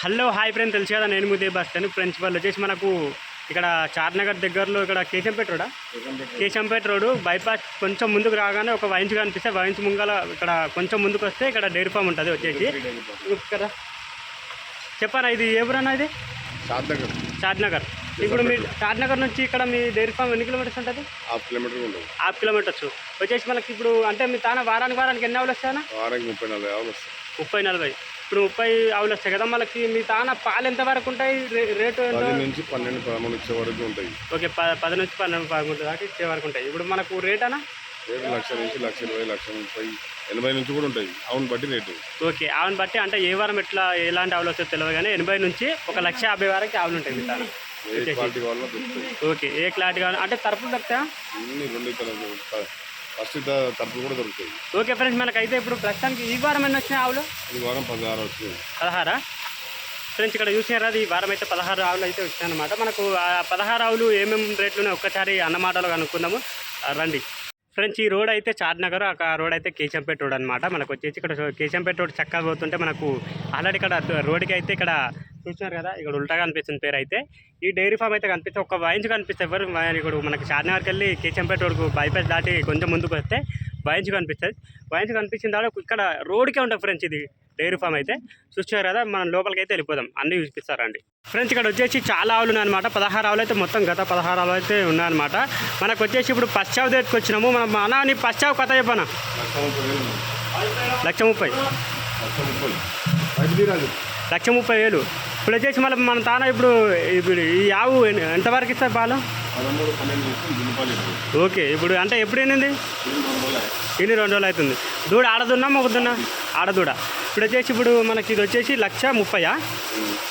Hello hi friend తెలుసు కదా? నేను ముదే బస్తాను వాళ్ళు వచ్చేసి మనకు ఇక్కడ చార్నగర్ దగ్గరలో ఇక్కడ కేశంపేట రోడా? కేశంపేట రోడ్డు బైపాస్ కొంచెం ముందుకు రాగానే ఒక వైన్స్ కనిపిస్తే వైన్స్ ముంగల ఇక్కడ కొంచెం ముందుకు వస్తే ఇక్కడ డైరీ ఫామ్ ఉంటుంది వచ్చేసి. ఇక్కడ చెప్పారా ఇది ఏ ఊరన్నా ఇది? షాద్నగర్ ఇప్పుడు మీ షాద్నగర్ నుంచి ఇక్కడ మీ డైరీ ఫామ్ ఎన్ని కిలోమీటర్స్ ఉంటుంది? హాఫ్ కిలోమీటర్ ఉండదు. Half kilometres. వచ్చేసి మనకి ఇప్పుడు అంటే మీ తాన వారానికి వారానికి ఎన్ని ఆవులు వస్తాయన్నా? వారానికి ముప్పై నలభై ఆవులు వస్తాయి. ముప్పై నలభై. ఇప్పుడు ముప్పై ఆవులు వస్తాయి కదా మనకి మీ తాన పాలు ఎంత వరకు ఉంటాయి? రేటు నుంచి పన్నెండు పదమూడు వచ్చే వరకు ఉంటాయి. ఓకే పది నుంచి పన్నెండు పదమూడు దాకా ఇచ్చే వరకు ఉంటాయి. ఇప్పుడు మనకు రేట్ అనా రేటు లక్ష నుంచి లక్ష ఇరవై లక్ష ముప్పై ఎనభై నుంచి కూడా ఉంటాయి. అవును బట్టి రేటు. ఓకే ఆవుని బట్టి అంటే ఏ వారం ఎట్లా ఎలాంటి ఆవులు వస్తాయో తెలియదు కానీ ఎనభై నుంచి ఒక లక్ష యాభై వరకు ఆవులు ఉంటాయి మీ తాన. ఓకే ఏ క్లారిటీ కావాలి అంటే తరపులు అన్ని రెండు ఫస్ట్ తరపు కూడా దొరుకుతాయి. ఓకే ఫ్రెండ్స్ మనకైతే ఇప్పుడు ప్రస్తుతానికి ఈ వారం ఎన్ని వచ్చినాయి ఆవులు? ఈ వారం పదహారు వచ్చింది పదహారా? ఫ్రెండ్స్ ఇక్కడ చూసినారా ఈ వారం అయితే పదహారు ఆవులు అయితే వచ్చాయన్నమాట మనకు ఆ పదహారు ఆవులు ఏమేమి రేట్లు ఉన్నాయి ఒక్కసారి అన్నమాటలో కనుక్కుందాము. రండి. ఫ్రెండ్స్ ఈ రోడ్ అయితే చార్నగర్ ఆ రోడ్ అయితే కేశంపేట రోడ్ అనమాట మనకు వచ్చేసి ఇక్కడ కేశంపేట రోడ్ చక్కగా పోతుంటే మనకు ఆల్రెడీ ఇక్కడ రోడ్కి అయితే ఇక్కడ చూసినారు కదా ఇక్కడ ఉల్టాగా కనిపిస్తుంది పేరు అయితే ఈ డైరీ ఫామ్ అయితే కనిపిస్తే ఒక వైన్స్ కనిపిస్తే ఎవరు ఇక్కడ మనకి చార్నగర్కి వెళ్ళి కేశంపేట రోడ్కు బైపాస్ దాటి కొంచెం ముందుకు వస్తే వైన్స్ కనిపిస్తుంది. వైన్స్ కనిపించిన తర్వాత ఇక్కడ రోడ్కే ఉంటుంది ఫ్రెండ్స్ ఇది డైరీ ఫామ్ అయితే. చూస్తున్నారు కదా మనం లోపలికి అయితే వెళ్ళిపోదాం. అన్నీ చూపిస్తారండి. ఫ్రెండ్స్ ఇక్కడ వచ్చేసి చాలా ఆవులు ఉన్నాయన్నమాట. పదహారు ఆవులు అయితే మొత్తం గత పదహారు ఆవులు అయితే ఉన్నాయన్నమాట. మనకు వచ్చేసి ఇప్పుడు పశ్చావు దగ్గరికి వచ్చినాము. మనం మన నీ పశ్చావు కథ చెప్పనా? లక్ష ముప్పై. లక్ష ముప్పై వేలు. ఇప్పుడు వచ్చేసి మళ్ళీ మన తాన ఇప్పుడు ఇప్పుడు ఈ ఆవు ఎన్ని- ఎంతవరకు ఇస్తారు పాలు? ఓకే ఇప్పుడు అంటే ఎప్పుడు రోజులు ఇన్ని రెండు రోజులు అవుతుంది. దూడ ఆడదున్నా మొగదున్నా ఆడదూడ. ఇప్పుడు వచ్చేసి ఇప్పుడు మనకి ఇది వచ్చేసి లక్ష ముప్పయా?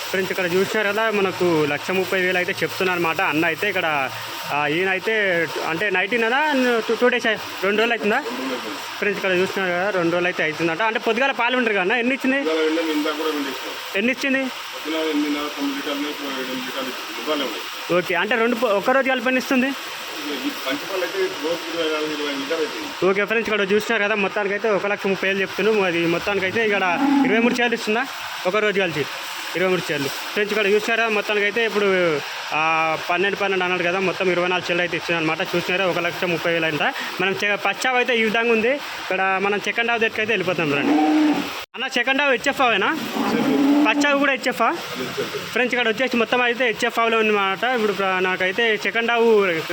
ఫ్రెండ్స్ ఇక్కడ చూసినారు కదా మనకు లక్ష ముప్పై వేలు అయితే చెప్తున్నారు అనమాట అన్న అయితే ఇక్కడ ఆ, ఈయన అయితే అంటే నైన్టీన్ అదా టూ టూ డేస్ రెండు రోజులు అవుతుందా? ఫ్రెండ్స్ ఇక్కడ చూసినారు కదా రెండు రోజులు అయితే అవుతుందట. అంటే పొద్దుగాల పాలు ఉంటారు కదా ఎన్ని ఇచ్చింది? ఎన్ని ఇచ్చింది? ఓకే అంటే రెండు పొ- ఒక్క రోజు కలిపి ఇస్తుంది? ఓకే ఫ్రెండ్స్ ఇక్కడ చూసినారు కదా మొత్తానికి అయితే ఒక లక్ష ముప్పై వేలు చెప్తున్నాం అది మొత్తానికి అయితే ఇక్కడ ఇరవై మూడు చీరలు ఇస్తుందా? ఒక రోజు కలిసి. ఇరవై మూడు చీరలు. ఫ్రెండ్స్ ఇక్కడ చూసినారా మొత్తానికి అయితే ఇప్పుడు పన్నెండు పన్నెండు అన్నాడు కదా మొత్తం ఇరవై నాలుగు చీరలు అయితే అనమాట చూసినారా? ఒక లక్ష ముప్పై వేలు అంట. మనం ఫస్ట్ హాఫ్ అయితే ఈ విధంగా ఉంది. ఇక్కడ మనం సెకండ్ హాఫ్ దగ్గరికి అయితే వెళ్ళిపోతాం రండి అన్న సెకండ్ హాఫ్ హెచ్ఎఫ్ అవేనా ఫస్ట్ హాఫ్ కూడా హెచ్ఎఫ్ ఫ్రెండ్స్ ఇక్కడ వచ్చేసి మొత్తం అయితే హెచ్ఎఫ్లో ఉందన్నమాట. ఇప్పుడు నాకైతే సెకండ్ హాఫ్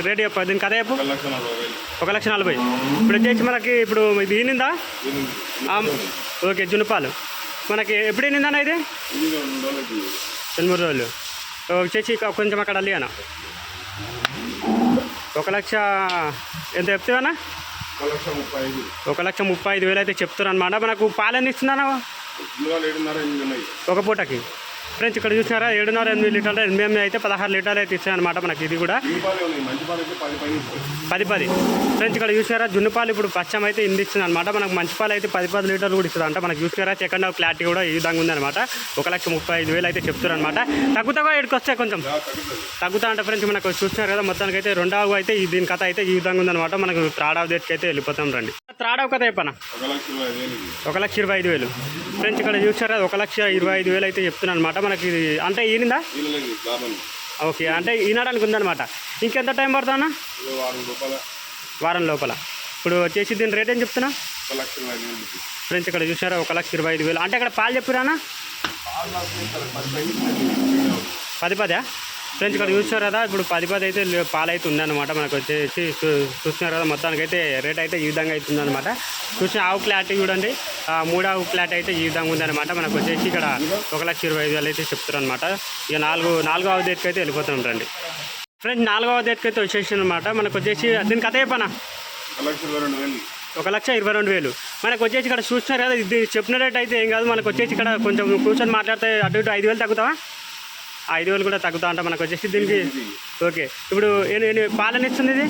రేట్ చెప్ప దీని కథ చెప్పు. ఒక లక్ష నలభై ఇప్పుడు వచ్చేసి మనకి ఇప్పుడు ఇది ఈనిందా ఓకే జునుపాలు మనకి ఎప్పుడు ఈనిందన్న ఇది ఇది? రెండు రోజులు. వచ్చేసి కొంచెం అక్కడ అల్లిగానా ఒక లక్ష ఎంత చెప్తావన్నా ఒక లక్ష ముప్పై ఐదు ఒక లక్ష ముప్పై ఐదు వేలు అయితే చెప్తున్నారు అనమాట మనకు ఇస్తున్నానా ఏడున్నర ఎనిమిది ఉన్నాయి. ఒక పూటకి. ఫ్రెండ్స్ ఇక్కడ చూసినారా? ఏడున్నర ఎనిమిది లీటర్లు ఎనిమిది ఎనిమిది అయితే పదహారు లీటర్లు అయితే ఇస్తాయి అనమాట మనకి. ఇది కూడా పది పది. ఫ్రెండ్స్ ఇక్కడ చూసారా జున్ను పాలు ఇప్పుడు పచ్చం అయితే ఇంది ఇస్తుంది అనమాట మనకు మంచి పాలు అయితే పది పది లీటర్లు కూడా ఇస్తుంది అంటే మనకు చూసారా సెకండ్ హాఫ్ క్లారిటీ కూడా ఈ విధంగా ఉందన్నమాట. ఒక లక్ష ముప్పై ఐదు వేలు అయితే చెప్తారు అనమాట తగ్గుతావా? ఇక్కడికి వస్తే కొంచెం. తగ్గుతా అంటే ఫ్రెండ్స్ మనకు చూస్తున్నారు కదా? మొత్తానికి అయితే రెండవ అయితే ఈ దీని కథ అయితే ఈ విధంగా ఉందన్నమాట. మనకు త్రాడవ దేనికి అయితే వెళ్ళిపోతాం రండి. త్రాడవ కథ చెప్పనా? ఒక లక్ష ఇరవై ఐదు వేలు. ఫ్రెండ్స్ ఇక్కడ చూసారా ఒక లక్ష ఇరవై ఐదు వేలు అయితే చెప్తున్నాను అనమాట మనకి ఇది అంటే ఈనిందా? ఓకే అంటే ఈనాడానికి ఉందన్నమాట. ఇంకెంత టైం ఇరవై వారం లోపల. ఇప్పుడు వచ్చేసి దీని రేట్ ఏం చెప్తున్నా. ఫ్రెండ్స్ ఇక్కడ చూసారా ఒక లక్ష ఇరవై ఐదు వేలు. అంటే ఇక్కడ పాలు చెప్పిరానా. పది పదా? ఫ్రెండ్స్ ఇక్కడ చూసారు కదా ఇప్పుడు పది పది అయితే లే- పాలు అయితే ఉందన్నమాట మనకు వచ్చేసి. చూస్తున్నారు కదా మొత్తానికి అయితే రేట్ అయితే ఈ విధంగా అయితే ఉందన్నమాట. చూసిన ఆవు క్లారిటీ చూడండి. ఆ మూడు ఆవు క్లారిటీ అయితే ఈ విధంగా ఉందన్నమాట. మనకు వచ్చేసి ఇక్కడ ఒక లక్ష ఇరవై ఐదు వేలు అయితే చెప్తారు అనమాట ఇక నాలుగు నాలుగో ఆవు దగ్గరికి అయితే వెళ్ళిపోతాం రండి. ఫ్రెండ్స్ నాలుగవ దగ్గరికి అయితే వచ్చేసి అనమాట మనకు వచ్చేసి దీనికి కథ చెప్పనా? ఒక లక్ష ఇరవై రెండు వేలు. మనకు వచ్చేసి ఇక్కడ చూస్తున్నారు కదా ఇది చెప్పిన రేట్ అయితే ఏం కాదు. మనకు వచ్చేసి ఇక్కడ కొంచెం కూర్చొని మాట్లాడితే అటు ఇటు ఐదు వేలు తగ్గుతావా? ఐదు వేలు కూడా తగ్గుతా అంట మనకు వచ్చేసి దీనికి. ఓకే. ఇప్పుడు ఎన్ని పాలని ఇస్తుంది ఇది?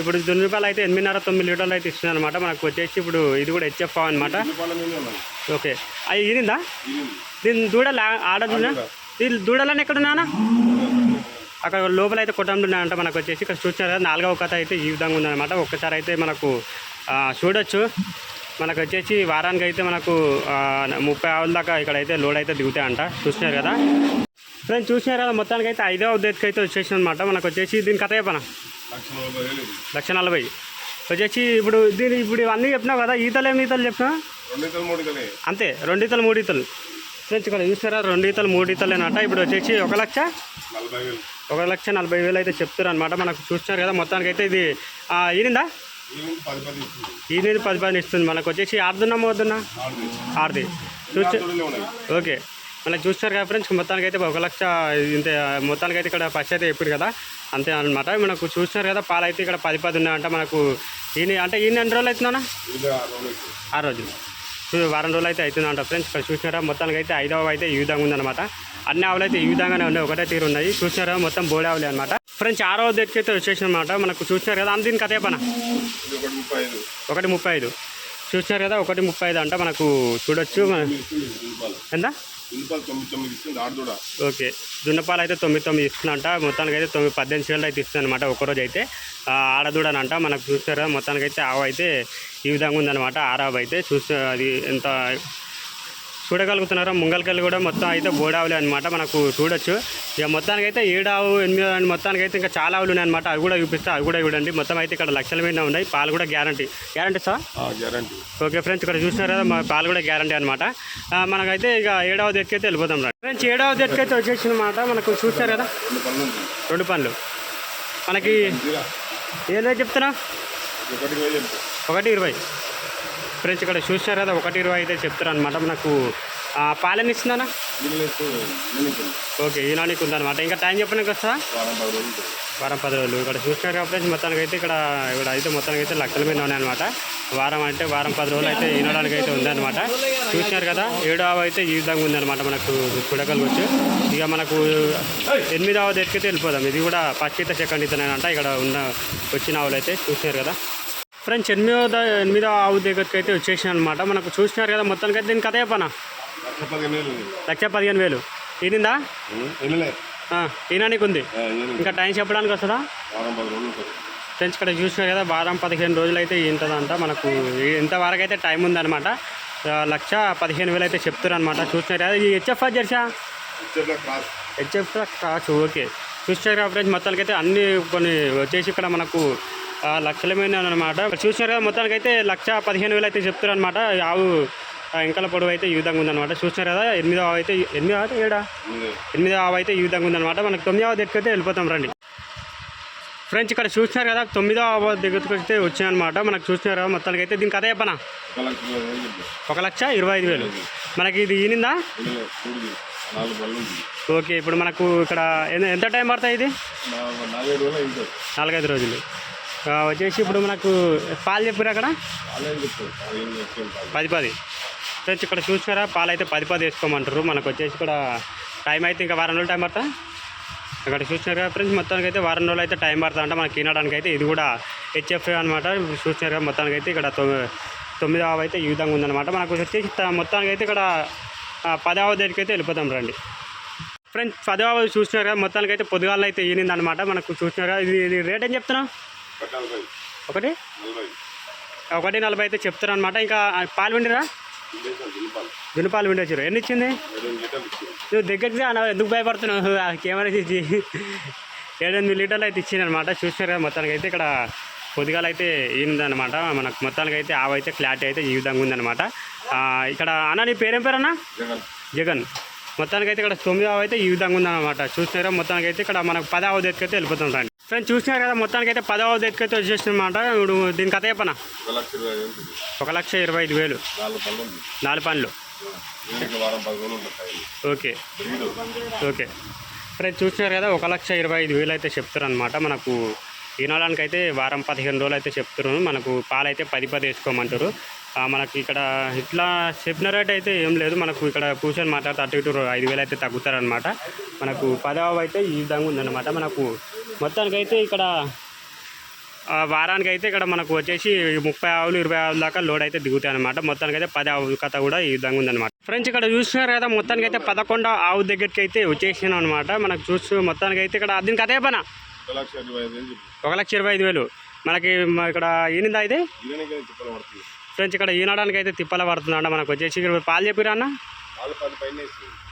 ఇప్పుడు తొమ్మిది రూపాయలు అయితే ఎనిమిదిన్నర తొమ్మిది లీటర్లు అయితే ఇస్తుంది అనమాట మనకు వచ్చేసి ఇప్పుడు ఇది కూడా హెచ్ఎఫ్ అనమాట ఓకే. అవి ఈనిందా ఇది దీని దూడలు ఆడదున్నా దీని దూడలని ఎక్కడున్నానా అక్కడ లోపల అయితే కొట్టండున్నాయంట మనకు వచ్చేసి. ఇక్కడ చూసినారు కదా నాలుగవ కథ అయితే ఈ విధంగా ఉందన్నమాట. ఒక్కసారి అయితే మనకు చూడొచ్చు. మనకు వచ్చేసి వారానికి అయితే మనకు ముప్పై ఆవుల దాకా ఇక్కడైతే లోడ్ అయితే దిగుతాయంట. చూసినారు కదా? ఫ్రెండ్స్ చూసినారు కదా? మొత్తానికి అయితే ఐదో ఉద్దేశకి అయితే వచ్చేసి అనమాట మనకు వచ్చేసి దీని కథ చెప్పనా? లక్ష నలభై. వచ్చేసి ఇప్పుడు దీని ఇప్పుడు ఇవన్నీ చెప్పినావు కదా? ఈతలు ఏమి ఈతలు చెప్పినా? అంతే రెండు ఈతలు మూడు ఈతలు. ఫ్రెండ్స్ ఇక్కడ చూస్తారా రెండు ఈతలు మూడు ఈతలు అనమాట ఇప్పుడు వచ్చేసి ఒక లక్ష? ఒక లక్ష నలభై వేలు అయితే చెప్తారు అనమాట మనకు చూస్తున్నారు కదా? మొత్తానికి అయితే ఇది ఈనిందా? ఈ నుంచి పది పది ఇస్తుంది. మనకు వచ్చేసి ఆరుదున్నా మోదున్నా ఆరు ఆరుది. చూస్తే ఓకే. మనకి చూస్తున్నారు కదా ఫ్రెండ్స్ మొత్తానికి అయితే ఒక లక్ష ఇంత మొత్తానికి అయితే ఇక్కడ ఫస్ట్ అయితే చెప్పారు కదా. అంతే అనమాట మనకు చూస్తున్నారు కదా పాలు అయితే ఇక్కడ పది పది ఉన్నాయంట మనకు. ఈయన అంటే ఈయన ఎన్ని రోజులు అవుతుందన్నా? ఆరు రోజులు. వారం రోజులు అయితే అవుతుందంట ఫ్రెండ్స్ ఇక్కడ చూసినారా? మొత్తానికి అయితే ఐదవ అయితే ఈ విధంగా ఉందన్నమాట. అన్ని ఆవులు అయితే ఈ విధంగానే ఉన్నాయి. ఒకటే తీరు ఉన్నాయి చూసినారా? మొత్తం బోడే ఆవులే అనమాట ఫ్రెండ్స్ ఆరవ దగ్గరికి అయితే వచ్చేసిన అనమాట మనకు చూసినారు కదా? దీనికి అదే పన ఒకటి ముప్పై ఐదు. చూసినారు కదా? ఒకటి ముప్పై ఐదు అంట మనకు చూడొచ్చు. ఎంత? తొమ్మిది తొమ్మిది ఇస్తుంది ఓకే. దున్నపాలు అయితే తొమ్మిది తొమ్మిది ఇస్తుందంట మొత్తానికి అయితే తొమ్మిది పద్దెనిమిది వేలు అయితే ఇస్తుంది అనమాట ఒకరోజు అయితే ఆడదూడనంట మనకు చూస్తారు మొత్తానికి అయితే ఆవు అయితే ఈ విధంగా ఉందన్నమాట ఆరావు అయితే చూస్తే అది ఎంత చూడగలుగుతున్నారా? ముంగల్కెళ్ళి కూడా మొత్తం అయితే బోడావులే అనమాట మనకు చూడొచ్చు. ఇక మొత్తానికి అయితే ఏడావు ఎనిమిది ఆవు, మొత్తానికి అయితే ఇంకా చాలా ఆవులు ఉన్నాయన్నమాట అవి కూడా చూపిస్తా అవి కూడా చూడండి. మొత్తం అయితే ఇక్కడ లక్షల మీద ఉన్నాయి. పాలు కూడా guarantee. Guarantee sir? Guarantee. Okay friends ఇక్కడ చూసినారు కదా మా పాలు కూడా గ్యారంటీ అనమాట మనకైతే ఇక ఏడవ దగ్గరికి అయితే వెళ్ళిపోతాం రా. ఫ్రెండ్స్ ఏడవ దగ్గరికి అయితే వచ్చేసిన అనమాట మనకు చూసినారు కదా? రెండు పనులు మనకి తీరా ఏం రేట్ చెప్తున్నా? ఒకటి ఇరవై. ఫ్రెండ్స్ ఇక్కడ చూసినారు కదా ఒకటి ఇరవై అయితే చెప్తారు అనమాట మనకు పాలన ఇస్తుందనా ఓకే ఈనానికి ఉందన్నమాట. ఇంకా టైం చెప్పడానికి వస్తా? వారం పది రోజులు. ఇక్కడ చూసినారు కాబట్టి మొత్తానికి అయితే ఇక్కడ ఇక్కడ అయితే మొత్తానికి అయితే లక్షల మీద ఉన్నాయన్నమాట. వారం అంటే వారం పది రోజులు అయితే ఈనడానికి అయితే ఉందన్నమాట. చూసినారు కదా ఏడవ అయితే ఈ విధంగా ఉందన్నమాట మనకు చూడగలవచ్చు ఇక మనకు ఎనిమిదవ దగ్గరికి వెళ్ళిపోదాం. ఇది కూడా ఫస్ట్ ఈత సెకండ్ అంట ఇక్కడ ఉన్న వచ్చిన ఆవులు అయితే చూసినారు కదా. ఫ్రెండ్స్ ఎనిమిదో ఎనిమిదో ఆవు దగ్గరికి అయితే వచ్చేసాను అనమాట మనకు చూసినారు కదా మొత్తానికి అయితే దీని కథ చెప్పనా? లక్ష పదిహేను వేలు. ఈనిందా? ఈనానికి ఉంది ఇంకా టైం చెప్పడానికి వస్తుందా? ఫ్రెండ్స్ ఇక్కడ చూసినారు కదా వారం పదిహేను రోజులు అయితే ఇంతదంట మనకు ఇంతవరకు అయితే టైం ఉందన్నమాట లక్ష పదిహేను వేలు అయితే చెప్తారు అనమాట చూసినారు కదా ఈ హెచ్ఎఫ్ జెర్సా? క్రాస్ హెచ్ఎఫ్ కావచ్చు ఓకే. చూసినారు కదా ఫ్రెండ్స్ మొత్తానికి అయితే అన్ని కొన్ని వచ్చేసి ఇక్కడ మనకు లక్షల మీద అనమాట చూసినారు కదా మొత్తానికి అయితే లక్ష పదిహేను వేలు అయితే చెప్తారు అనమాట ఆవు ఆ, ఇంకల పొడవు అయితే ఈ విధంగా ఉందన్నమాట. చూసినారు కదా ఎనిమిదో ఆవు అయితే ఎనిమిదో ఆవు అయితే ఏడా? ఎనిమిది. ఆవు అయితే ఈ విధంగా ఉందన్నమాట. మనకు తొమ్మిదవ దగ్గరికి వెళ్ళిపోతాం రండి. ఫ్రెండ్స్ ఇక్కడ చూసినారు కదా తొమ్మిదో ఆవు దగ్గరికి అయితే వచ్చాయన్నమాట. మనకు చూసినారు కదా మొత్తానికి అయితే దీనికి కథ చెప్పనా ఒక లక్ష ఇరవై ఐదు వేలు. మనకి ఇది ఈనిందా? ఓకే ఇప్పుడు మనకు ఇక్కడ ఎంత టైం పడుతుంది ఇది? నాలుగైదు రోజులు. వచ్చేసి ఇప్పుడు మనకు పాలు చెప్పారు అక్కడ? పది పది. ఫ్రెండ్స్ ఇక్కడ చూసినారా? పాలు అయితే పది పది వేసుకోమంటారు మనకు వచ్చేసి ఇక్కడ టైం అయితే ఇంకా వారం రోజులు టైం పడతా? ఇక్కడ చూసినారు కదా ఫ్రెండ్స్ మొత్తానికి అయితే వారం రోజులు అయితే టైం పడుతుంది అంటే మనకి తినడానికి అయితే ఇది కూడా హెచ్ఎఫ్ అనమాట చూసినారు కదా మొత్తానికి అయితే ఇక్కడ తొమ్మిది ఆవు అయితే ఈ విధంగా ఉందన్నమాట. మనకు వచ్చేసి మొత్తానికి అయితే ఇక్కడ పదవ దగ్గరికి అయితే వెళ్ళిపోతాం రండి. ఫ్రెండ్స్ పదవ చూసినారు కదా మొత్తానికి అయితే పొద్దుగాల అయితే ఈనిందనమాట మనకు చూసినారు కదా ఇది ఇది రేట్ ఏం చెప్తున్నాం ఒకటి? ఒకటి నలభై అయితే చెప్తారు అనమాట ఇంకా పాలు విండిరా దున్నపాలు విండొచ్చారు ఎన్ని ఇచ్చింది? ఇచ్చింది నువ్వు దగ్గరికి ఎందుకు భయపడుతున్నావు? ఆ కెమెరా తీసి ఏడెనిమిది లీటర్లు అయితే ఇచ్చిందనమాట చూసినారు కదా మొత్తానికి అయితే ఇక్కడ పొద్దుగాల అయితే ఈందనమాట మనకు మొత్తానికి అయితే ఆవు అయితే క్లారిటీ అయితే ఈ విధంగా ఉందన్నమాట. ఆ, ఇక్కడ అన్న నీ పేరేం పేరు అన్న జగన్. మొత్తానికి అయితే ఇక్కడ తొమ్మిది ఆవు అయితే ఈ విధంగా ఉందన్నమాట. చూసినారా మొత్తానికి అయితే ఇక్కడ మనకు పదవ దగ్గరికి వెళ్ళిపోతాం రండి ఫ్రెండ్స్ చూసినారు కదా మొత్తానికి అయితే పదవ దగ్గరికి అయితే వచ్చేసిందన్నమాట ఇప్పుడు దీని కథ చెప్పనా? ఒక లక్ష ఇరవై ఐదు వేలు నాలుగు పనులు దీనికి ఓకే. ఓకే. ఫ్రెండ్స్ చూసినారు కదా ఒక లక్ష ఇరవై ఐదు వేలు అయితే చెప్తారు అనమాట మనకు ఈనాడానికి అయితే వారం పదిహేను రోజులు అయితే చెప్తారు మనకు పాలు అయితే పది పది వేసుకోమంటారు. మనకి ఇక్కడ ఇట్లా చెప్పిన రేట్ అయితే ఏం లేదు. మనకు ఇక్కడ కూర్చొని మాట్లాడితే అటు ఇటు ఐదు వేలు అయితే తగ్గుతారనమాట మనకు పదవ అయితే ఈ విధంగా ఉందన్నమాట. మనకు మొత్తానికైతే ఇక్కడ వారానికి అయితే ఇక్కడ మనకు వచ్చేసి ముప్పై ఆవులు ఇరవై ఆవుల దాకా లోడ్ అయితే దిగుతాయి అనమాట మొత్తానికి అయితే పది ఆవు కథ కూడా ఈ విధంగా ఉందన్నమాట. ఫ్రెండ్స్ ఇక్కడ చూస్తున్నారు కదా మొత్తానికి అయితే పదకొండు ఆవు దగ్గరికి అయితే వచ్చేసాను అనమాట మనకు చూస్తూ మొత్తానికి అయితే ఇక్కడ దీనికి అదే పన ఒక లక్ష ఇరవై ఐదు వేలు మనకి ఇక్కడ ఇది? చెప్పడం పడుతుంది ఫ్రెండ్స్ ఇక్కడ ఈనడానికి అయితే తిప్పల పడుతుందంట మనకు వచ్చేసి. ఇక్కడ పాలు చెప్పిరా అన్న?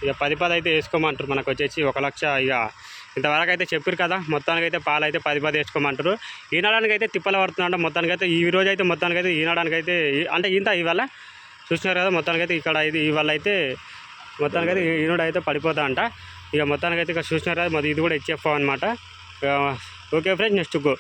ఇక పది పది అయితే వేసుకోమంటారు మనకు వచ్చేసి. ఒక లక్ష ఇక ఇంతవరకు అయితే చెప్పారు కదా మొత్తానికి అయితే పాలు అయితే పది పది వేసుకోమంటారు. ఈనడానికి అయితే తిప్పల పడుతుందంట మొత్తానికి అయితే ఈ రోజు అయితే మొత్తానికి అయితే ఈనడానికి అయితే అంటే ఇంత ఇవాళ చూసినారు కదా మొత్తానికి అయితే ఇక్కడ ఇది ఇవాళ అయితే మొత్తానికి అయితే ఈనుడు అయితే పడిపోతా అంట ఇక మొత్తానికి అయితే ఇక్కడ చూసినారు కదా మరి ఇది కూడా హెచ్ఎఫ్ అనమాట ఓకే ఫ్రెండ్స్ నెక్స్ట్ గో.